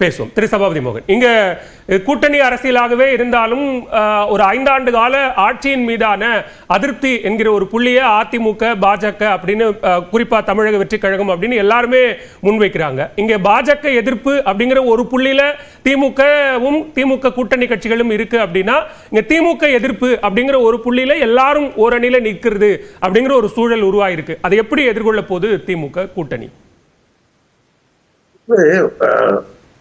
பேசுவோம். திரு சபாபதி மோகன். இங்க கூட்டணி அரசியலாகவே இருந்தாலும் ஒரு ஐந்தாண்டு கால ஆட்சியின் மீதான அதிருப்தி என்கிற ஒரு புள்ளியை அதிமுக பாஜக அப்படின்னு குறிப்பா தமிழக வெற்றி கழகம் அப்படின்னு எல்லாருமே முன்வைக்கிறாங்க. இங்க பாஜக எதிர்ப்பு அப்படிங்கிற ஒரு புள்ளியில திமுகவும் திமுக கூட்டணி கட்சிகளும் இருக்கு அப்படின்னா இங்க திமுக எதிர்ப்பு அப்படிங்கிற ஒரு புள்ளியில எல்லாரும் ஓரணியில நிற்கிறது அப்படிங்கிற ஒரு சூழல் உருவாயிருக்கு. அதை எப்படி எதிர்கொள்ள போது திமுக கூட்டணி?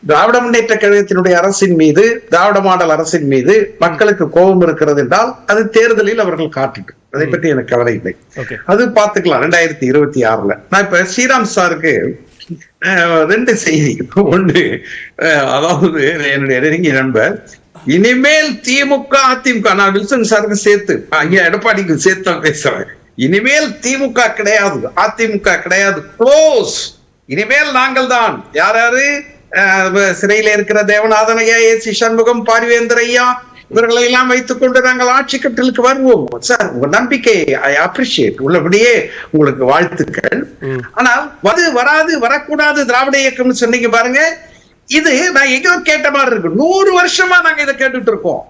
திராவிட முன்னேற்ற கழகத்தினுடைய அரசின் மீது திராவிட மாடல் அரசின் மீது மக்களுக்கு கோபம் இருக்கிறது என்றால் அது தேர்தலில் அவர்கள் காட்டட்டும் அதை பற்றி எனக்கு கவலை இல்லை. அது பார்த்துக்கலாம் ரெண்டாயிரத்தி இருபத்தி ஆறுல. நான் இப்ப ஸ்ரீராம் சாருக்கு ரெண்டு செய்தி. அஹ், அதாவது என்னுடைய நெருங்கிய நண்பர் இனிமேல் திமுக அதிமுக நான் வில்சன் சாருக்கு சேர்த்து ஐயா எடப்பாடிக்கு சேர்த்து பேசுறேன். இனிமேல் திமுக கிடையாது அதிமுக கிடையாது க்ளோஸ் இனிமேல் நாங்கள் தான் யார் யாரு? சிறையில இருக்கிற தேவநாதன் ஐயா ஏ சி சண்முகம் பாரிவேந்தர் ஐயா இவர்களை எல்லாம் வைத்துக் கொண்டு நாங்கள் ஆட்சி கட்டலுக்கு வருவோம். சார் உங்க நம்பிக்கை ஐ அப்ரிஷியேட் உள்ளபடியே உங்களுக்கு வாழ்த்துக்கள். ஆனால் வது வராது வரக்கூடாது திராவிட இயக்கம்னு சொன்னீங்க பாருங்க. இது நான் எங்கேயோ கேட்ட மாதிரி இருக்கு. நூறு வருஷமா நாங்க இதை கேட்டுட்டு இருக்கோம்.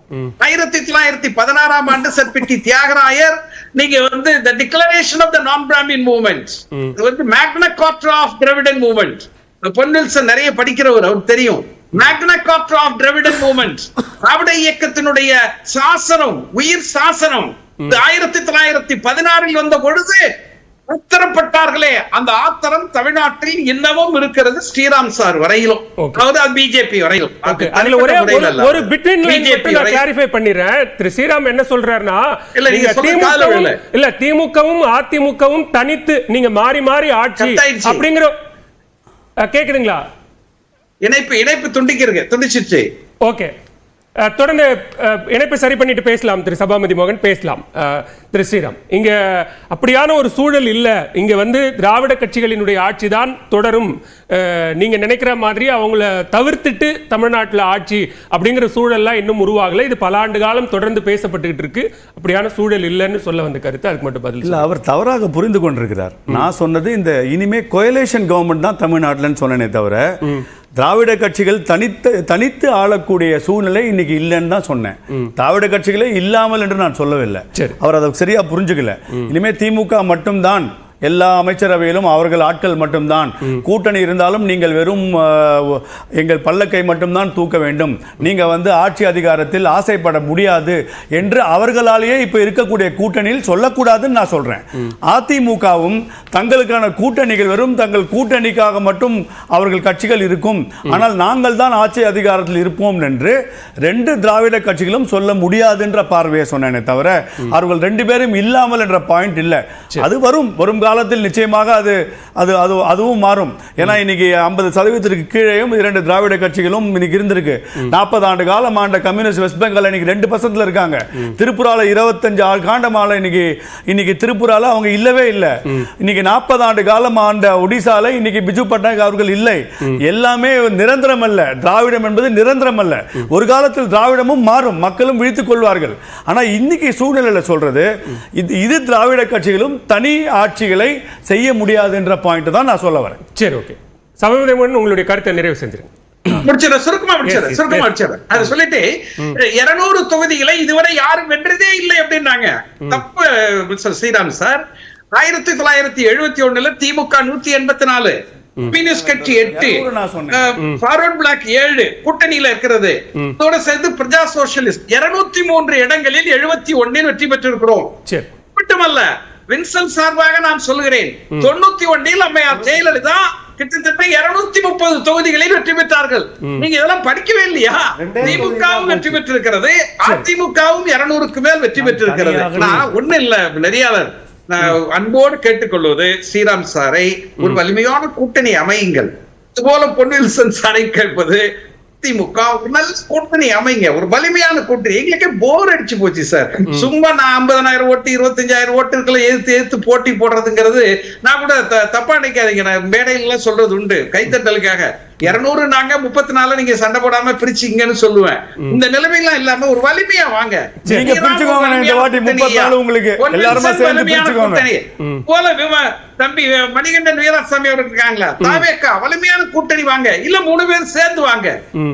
ஆயிரத்தி தொள்ளாயிரத்தி பதினாறாம் ஆண்டு சர்பிட்டி தியாகராயர் நீங்க வந்து த டிக்ளரேஷன் ஆஃப் த நான் பிராமின் மூவ்மெண்ட் இது வந்து Magna Carta of Dravidian movement பொன்னில்சன் நிறைய படிக்கிறவர் அவருக்கு தெரியும் ஆஃப் திராவிடன் திராவிட இயக்கத்தினுடைய சாசனம் உயிர் சாசனம் ஆயிரத்தி தொள்ளாயிரத்தி பதினாறில் வந்த பொழுது உத்தரப்பட்டார்களே அந்த ஆத்திரம் தமிழ்நாட்டில் இன்னமும் இருக்கிறது ஸ்ரீராம் சார் வரையிலும். அதாவது பிஜேபி வரையிலும் அதுல ஒரே ஒரு- பிட்வீன் வரையில். கிளாரிஃபை பண்ணிடுறேன் திரு ஸ்ரீராம் என்ன சொல்றாருன்னா இல்ல, நீங்க திமுகவும். இல்ல திமுகவும் அதிமுகவும் தனித்து நீங்க மாறி மாறி ஆட்சி. அப்படிங்கிற கேக்குதுங்களா? இணைப்பு இணைப்பு துண்டிக்கிறீங்க துண்டிச்சிருச்சு. ஓகே. தொடர்ந்து இணைப்பை சரி பண்ணிட்டு பேசலாம் திரு சபாமதி மோகன். பேசலாம். திரு ஸ்ரீராம். இங்க அப்படியான ஒரு சூழல் இல்ல. இங்க வந்து திராவிட கட்சிகளினுடைய ஆட்சி தான் தொடரும் நீங்க நினைக்கிற மாதிரி அவங்கள தவிர்த்துட்டு தமிழ்நாட்டுல ஆட்சி அப்படிங்கிற சூழல்லாம் இன்னும் உருவாகல. இது பல ஆண்டு காலம் தொடர்ந்து பேசப்பட்டுக்கிட்டு இருக்கு. அப்படியான சூழல் இல்லைன்னு சொல்ல வந்த கருத்து அதுக்கு மட்டும் பதில் இல்ல அவர் தவறாக புரிந்து கொண்டிருக்கிறார். நான் சொன்னது இந்த இனிமே கோயலேஷன் கவர்மெண்ட் தான் தமிழ்நாட்டில்னு சொன்னனே தவிர திராவிட கட்சிகள் தனித்து தனித்து ஆளக்கூடிய சூழ்நிலை இன்னைக்கு இல்லைன்னு தான் சொன்னேன். திராவிட கட்சிகளே இல்லாமல் என்று நான் சொல்லவில்லை. அவர் அதை சரியா புரிஞ்சுக்கல. இனிமே திமுக மட்டும்தான் எல்லா அமைச்சரவையிலும் அவர்கள் ஆட்கள் மட்டும்தான். கூட்டணி இருந்தாலும் நீங்கள் வெறும் எங்கள் பல்லக்கை மட்டும்தான் தூக்க வேண்டும். நீங்க வந்து ஆட்சி அதிகாரத்தில் ஆசைப்பட முடியாது என்று அவர்களாலேயே இப்ப இருக்கக்கூடிய கூட்டணியில் சொல்லக்கூடாதுன்னு நான் சொல்றேன். அதிமுகவும் தங்களுக்கான கூட்டணிகள் வெறும் தங்கள் கூட்டணிக்காக மட்டும் அவர்கள் கட்சிகள் இருக்கும். ஆனால் நாங்கள் தான் ஆட்சி அதிகாரத்தில் இருப்போம் என்று ரெண்டு திராவிட கட்சிகளும் சொல்ல முடியாதுன்ற பார்வையை சொன்னேனே தவிர அவர்கள் ரெண்டு பேரும் இல்லாமல் என்ற பாயிண்ட் இல்ல. அது வரும் வரும் காலத்தில் நிச்சயமாக அது அது அது அதுவும் மாறும். ஏன்னா இன்னைக்கு ஐம்பது சதவீதத்திற்கு கீழேயும் இரண்டு திராவிட கட்சிகளும் இன்னைக்கு இருந்திருக்கு. நாற்பது ஆண்டு காலம் ஆண்ட கம்யூனிஸ்ட் வெஸ்ட் பெங்கால் இன்னைக்கு ரெண்டு பர்சன்ட்ல இருக்காங்க. திருப்புரால இருபத்தஞ்சு ஆள் காண்டமால இன்னைக்கு இன்னைக்கு திருப்புரால அவங்க இல்லவே இல்லை. இன்னைக்கு நாற்பது ஆண்டு காலம் ஆண்ட ஒடிசால இன்னைக்கு பிஜு பட்நாயக் அவர்கள் இல்லை. எல்லாமே நிரந்தரம் அல்ல. திராவிடம் என்பது நிரந்தரம் அல்ல. ஒரு காலத்தில் திராவிடமும் மாறும். மக்களும் விழித்துக் கொள்வார்கள். ஆனா இன்னைக்கு சூழ்நிலையில சொல்றது இது திராவிட கட்சிகளும் தனி ஆட்சிகள் செய்ய முடியாது என்ற பாயிண்ட் தான் நான் சொல்ல வரேன். சரி ஓகே சபாமதி மோகன் உங்களுடைய கருத்தை நிறைவு செஞ்சிருங்க. முடிச்சிடறேன். சுருக்கமா yes, சுருக்கமா yes. முடிச்சிடறேன். அதை சொல்லிட்டு இருநூறு தொகுதிகளை இதுவரை யாரும் வென்றதே இல்லை அப்படின்னாங்க. தப்பு மிஸ்டர் ஸ்ரீராம் சார். ஆயிரத்தி தொள்ளாயிரத்தி எழுபத்தி ஒண்ணுல திமுக நூத்தி எண்பத்தி நாலு. கம்யூனிஸ்ட் கட்சி எட்டு. இருநூறு நான் சொன்னேன். ஃபார்வர்ட் பிளாக் ஏழு. கூட்டணியில இருக்கிறது. இதோட சேர்ந்து பிரஜா சோசியலிஸ்ட் இருநூத்தி மூன்று இடங்களில் எழுபத்தி ஒன்னில் வெற்றி பெற்றிருக்கிறோம். சரி. மட்டுமல்ல வின்சல் சார்பாக நான் சொல்கிறேன் தொண்ணூத்தி ஒன்னில் அம்மையார் ஜெயலலிதா கிட்டத்தட்ட இருநூத்தி முப்பது தொகுதிகளில் வெற்றி பெற்றார்கள். நீங்க இதெல்லாம் படிக்கவே இல்லையா? திமுகவும் வெற்றி பெற்றிருக்கிறது. அதிமுகவும் இருநூறுக்கு மேல் வெற்றி பெற்றிருக்கிறது. நான் ஒண்ணு இல்ல நெறியாளர். நான் அன்போடு கேட்டுக்கொள்வது ஸ்ரீராம் சாரை ஒரு வலிமையான கூட்டணி அமையுங்கள். இதுபோல பொன்னில்சன் சாரை கேட்பது திமுக ஒரு நல்ல கூட்டணி அமைங்க. ஒரு வலிமையான கூட்டணி எங்களுக்கே போர் அடிச்சு போச்சு சார் சும்மா நான் ஐம்பதனாயிரம் ஓட்டு இருபத்தஞ்சாயிரம் ஓட்டுகளை எதிர்த்து எதிர்த்து போட்டி போடுறதுங்கிறது நான் கூட த- தப்பா நினைக்காதீங்க. நான் மேடையில எல்லாம் சொல்றது உண்டு. கைத்தட்டலுக்காக. இருநூறு நாங்க முப்பத்தி நாலு நீங்க சண்டை போடாம பிரிச்சுங்கன்னு சொல்லுவேன். இந்த நிலைமையெல்லாம் இல்லாம ஒரு வலிமையா வாங்க. நீங்க பிரிச்சுக்கோங்க, இந்த வாட்டி 34 உங்களுக்கு. எல்லாருமா சேர்ந்து பிரிச்சுக்கோங்க. போல தம்பி மணிகண்டன் வீராசாமி அவர்கள் இருக்காங்களா? தாவேக்கா வலிமையான கூட்டணி வாங்க. இல்ல மூணு பேர் சேர்ந்து வாங்க.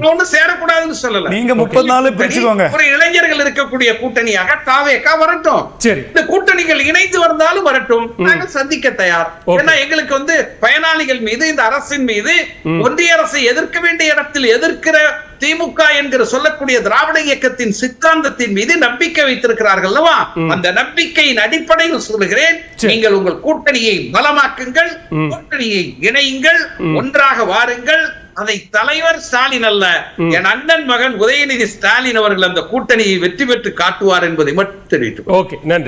ஒண்ணு சேரக்கூடாதுன்னு சொல்லல. நீங்க 34 பிரிச்சுக்கோங்க. ஒரு இளைஞர்கள் இருக்கக்கூடிய கூட்டணியாக தாவேக்கா வரட்டும். இந்த கூட்டணிகள் இணைந்து வந்தாலும் வரட்டும். நாங்க சந்திக்க தயார். ஏன்னா எங்களுக்கு வந்து பயனாளிகள் மீது இந்த அரசின் மீது ஒன்றிய அரசை எதிர்க்க வேண்டிய இடத்தில் எதிர்க்கிற திமுக என்கிற சொல்லக்கூடிய திராவிட இயக்கத்தின் சித்தாந்தத்தின் மீது நம்பிக்கை வைத்திருக்கிறார்கள் அல்லவா? அந்த நம்பிக்கையின் அடிப்படையில் சொல்லுகிறேன். நீங்கள் உங்கள் கூட்டணியை பலமாக்குங்கள் கூட்டணியை இணையுங்கள் ஒன்றாக வாருங்கள். அதை தலைவர் ஸ்டாலின் அல்ல என் அண்ணன் மகன் உதயநிதி ஸ்டாலின் அவர்கள் அந்த கூட்டணியை வெற்றி பெற்று காட்டுவார் என்பதை மட்டும் தெரிவித்துக் ஓகே நன்றி.